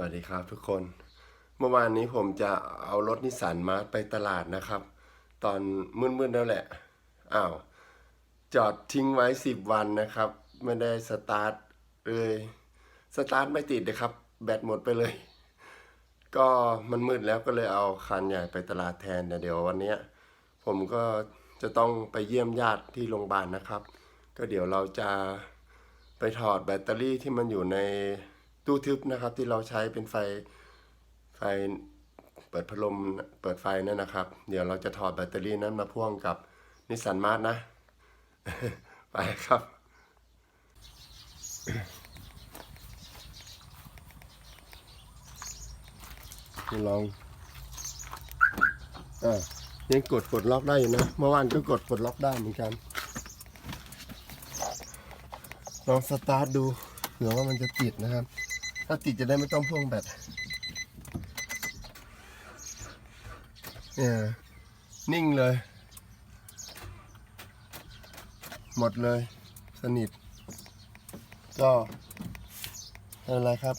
วัสดีครับทุกคน เมื่อวานนี้ผมจะเอารถนิสสันมาไปตลาดนะครับ ตอนมืดๆแล้วแหละอ้าวจอดทิ้งไว้สิบวันนะครับ ไม่ได้สตาร์ทเลยสตาร์ทไม่ติดเลยครับ แบตหมดไปเลย ก็มันมืดแล้วก็เลยเอาคันใหญ่ไปตลาดแทนแต่เดี๋ยววันนี้ผมก็จะต้องไปเยี่ยมญาติที่โรงพยาบาลนะครับ ก็เดี๋ยวเราจะไปถอดแบตเตอรี่ที่มันอยู่ใน ตู้ทึบนะครับ ที่เราใช้เป็นไฟไฟเปิดพัดลมเปิดไฟนั่นนะครับ เดี๋ยวเราจะถอดแบตเตอรี่นั้นมาพ่วงกับนิสสันมาร์นะ ไปครับลองอ่ายังกดกดล็อกได้อยู่นะ เมื่อวานก็กดกดล็อกได้เหมือนกันลองสตาร์ทดูเผื่อว่ามันจะติดนะครับ ถ้าติดจะได้ไม่ต้องพ่วงแบตเนี่ยนิ่งเลย หมดเลย สนิท ก็ไม่เป็นไรครับ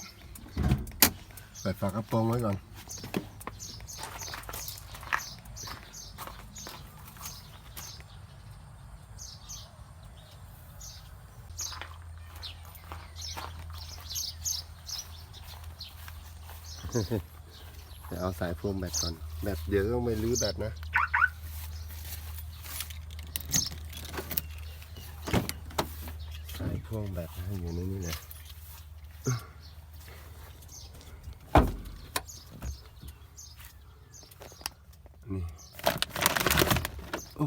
เปิดฝากระโปรงไว้ก่อน เดี๋ยวเอาสายพ่วงแบตก่อน แบตเดี๋ยวต้องไปรื้อแบตนะสายพ่วงแบตให้อยู่ในนี้เลย นี่โอ้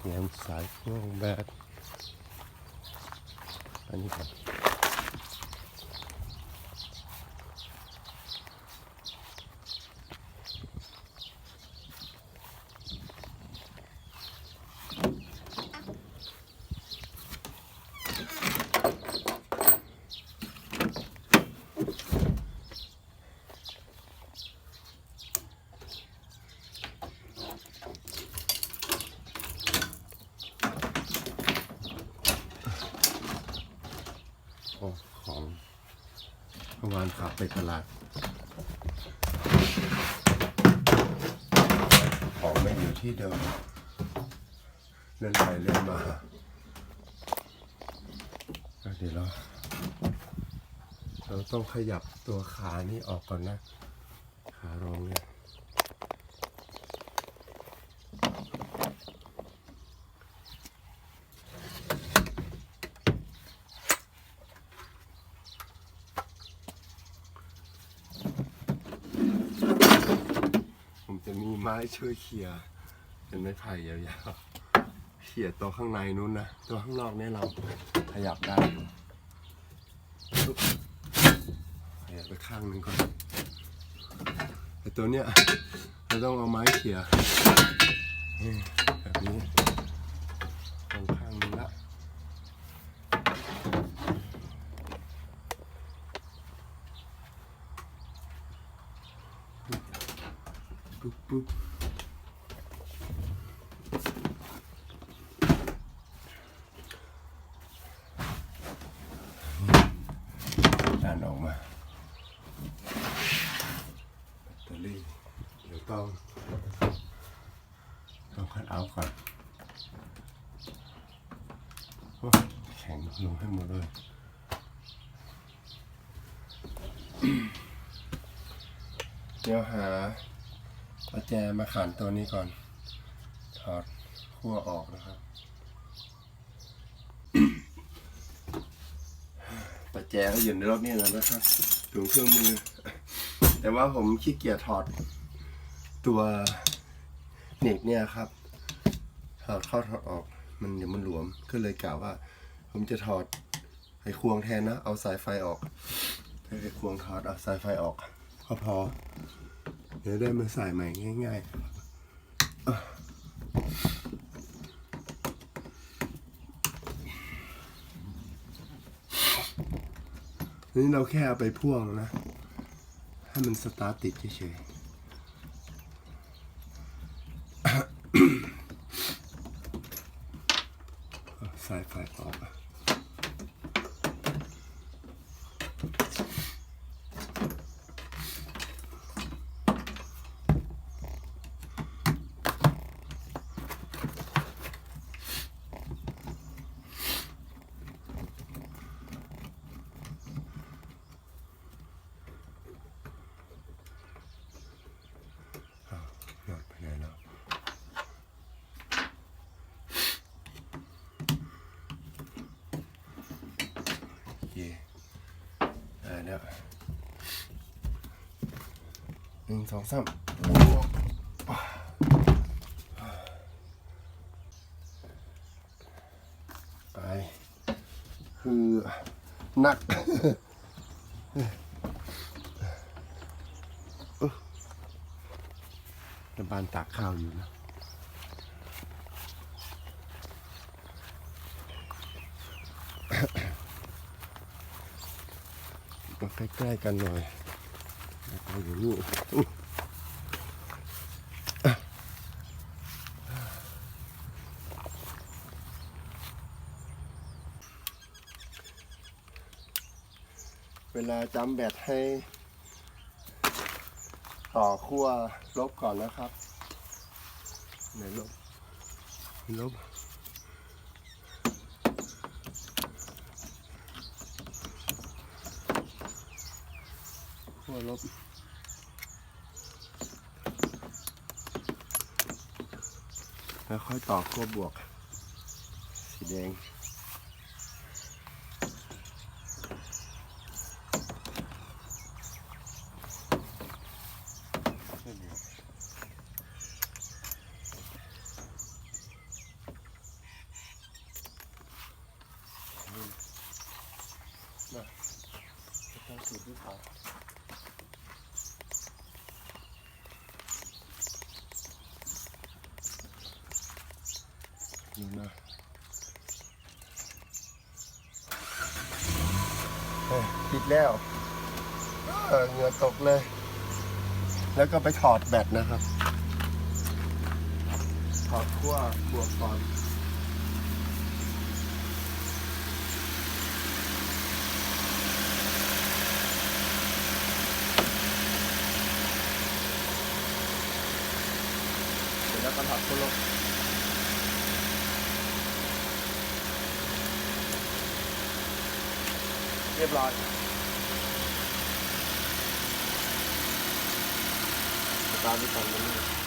เยังสายพ่วงแบต อัน อของเมื่อวานขับไปตลาด ของไม่อยู่ที่เดิมเล่นไปเล่นมาเดี๋ยวเราเราต้องขยับตัวขานี่ออกก่อนนะ ขารองเนี่ย ผมจะ มีไม้ช่วยเขี่ยเป็นไม้ไผ่ยาวๆเขี่ยตัวข้างในนู้นนะตัวข้างนอกเนี่ยเราขยับได้ขยับไปข้างนึงก่อนไอตัวเนี้ยเราต้องเอาไม้เขี่ยนี่แบบนี้ตรงข้างหนึงละ ปุ๊บปุ๊บดันออกมาแบตเตอรี่เเอาแข็งลงให้หมดเจมาขันตัวนี้ก่อน ถอดขั้วออกนะครับประแจก็อยู่ในรถนี่แล้วนะครับถุงเครื่องมือ แต่ว่าผมขี้เกียจถอดตัวเหน็กเนี่ยครับ ถอดเข้าถอดออกมันเดี๋ยวมันหลวมก็เลยกล่าวว่า ผมจะถอดไขควงแทนนะ เอาสายไฟออกไขควงถอดเอาสายไฟออกก็พอ เดี๋ยวได้มาใส่ใหม่ง่ายๆ นี่เราแค่เอาไปพ่วงนะ ให้มันสตาร์ติดเฉยๆโสายไฟออกหยอดไปไหนแล้ว โอเค อ่าเนี่ยหนึ่งสองสามไป คือหนักแต่บานตากข้าวอยู่นะ มาใกล้ๆกันหน่อยแล้วก็อยู่นี่เวลาจำแบตให้ ต่อขั้วลบก่อนนะครับไหนลบลบ ขั้วลบแล้วค่อยต่อขั้วบวก สีแดง มาต้องสูตรที่ผ่านนี่นะเฮ้ย ปิดแล้วเออเหงื่อตกเลย แล้วก็ไปถอดแบตนะครับ ถอดขั้วบวกก่อนเสร็จแล้วก็ถอดขั้วลบเรียบร้อยตามที่ทำมันนี่